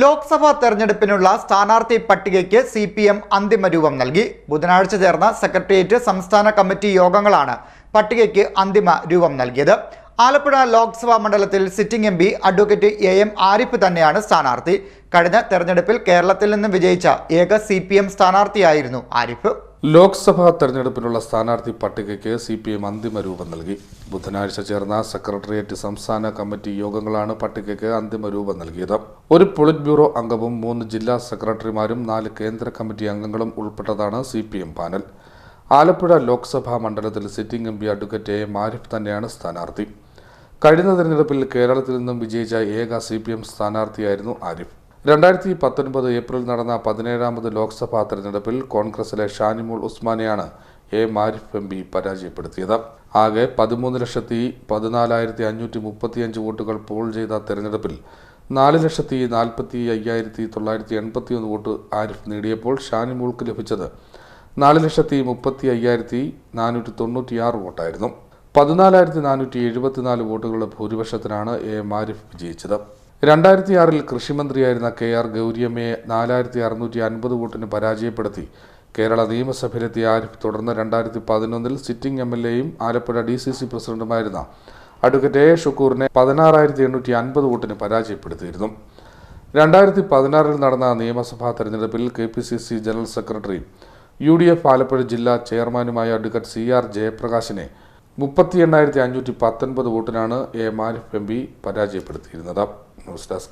ലോക്സഭാ തെരഞ്ഞെടുപ്പിനുള്ള സ്ഥാനാർത്ഥി പട്ടികയ്ക്ക് സി പി എം അന്തിമ രൂപം നൽകി. ബുധനാഴ്ച ചേർന്ന സെക്രട്ടേറിയറ്റ് സംസ്ഥാന കമ്മിറ്റി യോഗങ്ങളാണ് പട്ടികയ്ക്ക് അന്തിമ രൂപം നൽകിയത്. ആലപ്പുഴ ലോക്സഭാ മണ്ഡലത്തിൽ sitting M P advocate A M Arif തന്നെയാണ് സ്ഥാനാർത്ഥി. കഴിഞ്ഞ തെരഞ്ഞെടുപ്പിൽ കേരളത്തിൽ നിന്ന് വിജയിച്ച ഏക സി സ്ഥാനാർത്ഥിയായിരുന്നു ആരിഫ്. ലോക്സഭാ തെരഞ്ഞെടുപ്പിനുള്ള സ്ഥാനാർത്ഥി പട്ടികയ്ക്ക് സി പി എം അന്തിമ രൂപം നൽകി. ബുധനാഴ്ച ചേർന്ന സെക്രട്ടേറിയറ്റ് സംസ്ഥാന കമ്മിറ്റി യോഗങ്ങളാണ് പട്ടികയ്ക്ക് അന്തിമ രൂപം നൽകിയത്. ഒരു പൊളിറ്റ് ബ്യൂറോ അംഗവും മൂന്ന് ജില്ലാ സെക്രട്ടറിമാരും നാല് കേന്ദ്ര കമ്മിറ്റി അംഗങ്ങളും ഉൾപ്പെട്ടതാണ് C P M panel. Alappuzha Lok Sabha മണ്ഡലത്തിൽ sitting M P advocate A M Arif തന്നെയാണ് സ്ഥാനാർത്ഥി. കഴിഞ്ഞ തെരഞ്ഞെടുപ്പിൽ കേരളത്തിൽ നിന്നും വിജയിച്ച ഏക സി പി എം സ്ഥാനാർത്ഥിയായിരുന്നു ആരിഫ്. രണ്ടായിരത്തി പത്തൊൻപത് ഏപ്രിൽ നടന്ന പതിനേഴാമത് ലോക്സഭാ തെരഞ്ഞെടുപ്പിൽ കോൺഗ്രസിലെ ഷാനിമോൾ ഉസ്മാനെയാണ് എ മാരിഫ് എം പി പരാജയപ്പെടുത്തിയത്. ആകെ പതിമൂന്ന് ലക്ഷത്തി പതിനാലായിരത്തി അഞ്ഞൂറ്റി മുപ്പത്തിയഞ്ച് വോട്ടുകൾ പോൾ ചെയ്ത തെരഞ്ഞെടുപ്പിൽ നാല് ലക്ഷത്തി നാൽപ്പത്തി അയ്യായിരത്തി തൊള്ളായിരത്തി എൺപത്തിയൊന്ന് വോട്ട് ആരിഫ് നേടിയപ്പോൾ ഷാനിമോൾക്ക് ലഭിച്ചത് നാല് ലക്ഷത്തി മുപ്പത്തി അയ്യായിരത്തി നാനൂറ്റി തൊണ്ണൂറ്റിയാറ് വോട്ടായിരുന്നു. പതിനാലായിരത്തി നാനൂറ്റി എഴുപത്തിനാല് വോട്ടുകളുടെ ഭൂരിപക്ഷത്തിനാണ് എ മാരിഫ് വിജയിച്ചത്. രണ്ടായിരത്തി ആറിൽ കൃഷിമന്ത്രിയായിരുന്ന കെ ആർ ഗൗരിയമ്മയെ നാലായിരത്തി അറുന്നൂറ്റി അൻപത് വോട്ടിന് പരാജയപ്പെടുത്തി. കേരള നിയമസഭയിലെത്തിയ ആരിഫ് തുടർന്ന് രണ്ടായിരത്തി പതിനൊന്നിൽ സിറ്റിംഗ് എം എൽ എയും ആലപ്പുഴ ഡി സി സി പ്രസിഡന്റുമായിരുന്ന അഡ്വക്കേറ്റ് എ ഷുക്കൂറിനെ പതിനാറായിരത്തി എണ്ണൂറ്റി അൻപത് വോട്ടിന് പരാജയപ്പെടുത്തിയിരുന്നു. രണ്ടായിരത്തി പതിനാറിൽ നടന്ന നിയമസഭാ തെരഞ്ഞെടുപ്പിൽ K P C C general secretary U D F Alappuzha ജില്ലാ ചെയർമാനുമായ അഡ്വക്കേറ്റ് സി ആർ ജയപ്രകാശിനെ മുപ്പത്തി എണ്ണായിരത്തി അഞ്ഞൂറ്റി പത്തൊൻപത് വോട്ടിനാണ് എ മാരിഫ് എം പി പരാജയപ്പെടുത്തിയിരുന്നത്. ну, Стас